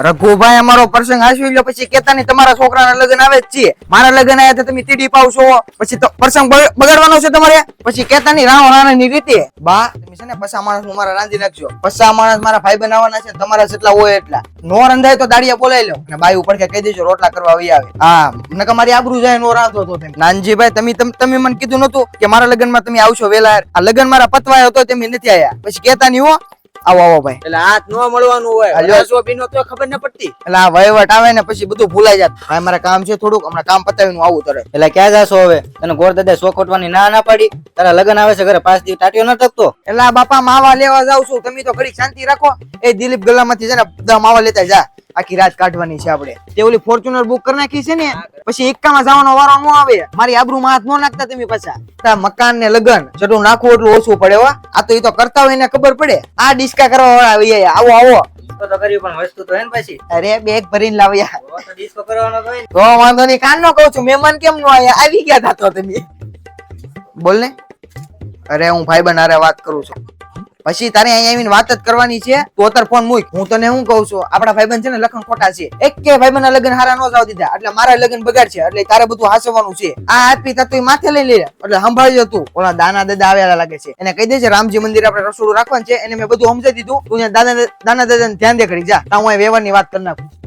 રઘુભાઈ અમારો પ્રસંગ હાસવી લો પછી કેતા નહીં તમારા છોકરાના લગ્ન આવે જ છે મારા લગ્ન આવ્યા તમે તીડી પાવશો. પછી પ્રસંગ બગાડવાનો છે તમારે? પછી કેતા નહીં રાણો રાણાની રીતે બા, તમે છે ને પસા માણસ મારા રાંધી નાખજો. પસા માણસ મારા ભાઈ બનાવવાના છે, તમારા જેટલા હોય એટલા. નો રંધાય તો દાડિયા બોલાવી લો. અને બાઈ ઉપર કહી દેજો, રોટલા કરવા આવી આવે. હા નકર મારી આબરૂ જાય, નો રાંધો તો તમે. નાનજીભાઈ, તમ- તમે મને કીધું નતું કે મારા લગ્નમાં તમે આવશો વેલા આ લગ્ન મારા પતવાયો તો તમે નથી આવ્યા પછી કેતા નહીં હો આવો આવો ભાઈ. એટલે હાથ નો મળવાનું હોય. વરસો ભીનો તો ખબર ન પડતી. એટલે આ વહીવટ આવે ને પછી બધું ભૂલાઈ જાત. ભાઈ મારે કામ છે થોડુંક. હમણાં કામ પતાવીને આવું તરે એટલે ક્યાં જાશો હવે? તને ગોરદાદા સોખોટવાની ના ના પાડી. તારા લગન આવે છે ઘરે પાંચ દિવસ ટાટીઓ ન તકતો એટલે આ બાપા માવા લેવા જાવ છું. તમે તો ઘડી શાંતિ રાખો. એ દિલીપ ગલામાંથી છે ને બધા માવા લેતા જા. આખી રાત કાઢવાની છે આપણે. તે ઓલી ફોર્ચ્યુનર બુક કરી નાખી છે ને પછી એકામાં જવાનો વારો ન આવે. મારી આબરૂમાં હાથ ન નાખતા તમે પાછા. તા મકાન ને લગન જેટલું નાખવું એટલું ઓછું પડે વા આ તો એ તો કરતા હોય ને ખબર પડે. આ ડિસ્કા કરવા વાળા આવી આવો આવો. તો કર્યું પણ વસ્તુ તો હે ને પછી. અરે બેગ ભરીને લાવ્યા. તો તો ડિસ્કો કરવાનો તો તો વાંધો નહીં કાન નો કહું છું. મહેમાન કેમ નો આયા આવી ગયા તા તો તમે. બોલ ને. અરે હું ભાઈ બનારે વાત કરું છું. પછી તારે અહીંયા આવીને વાત જ કરવાની છે. તો અત્યારે ફોન મૂક. હું તને શું કહું છું? આપણા ભાઈબંધ છે ને લખન ખોટા છે. એક કે ભાઈબંધ લગ્ન હારા નો જાવ દીધા. એટલે મારા લગ્ન બગાડ છે. એટલે તારે બધું હાસવાનું છે. આ આપી તા તું માથે લઈ લે. એટલે સંભાળજો તું. ઓલા દાના દાદા આવેલા લાગે છે. એને કહી દે છે રામજી મંદિર આપણે રસોડું રાખવાનું છે. એને મેં બધું સમજાવી દીધું. તું દાદા દાદા ધ્યાન દે કરી જા. હું અહીં વ્યવહારની વાત કરી નાખું.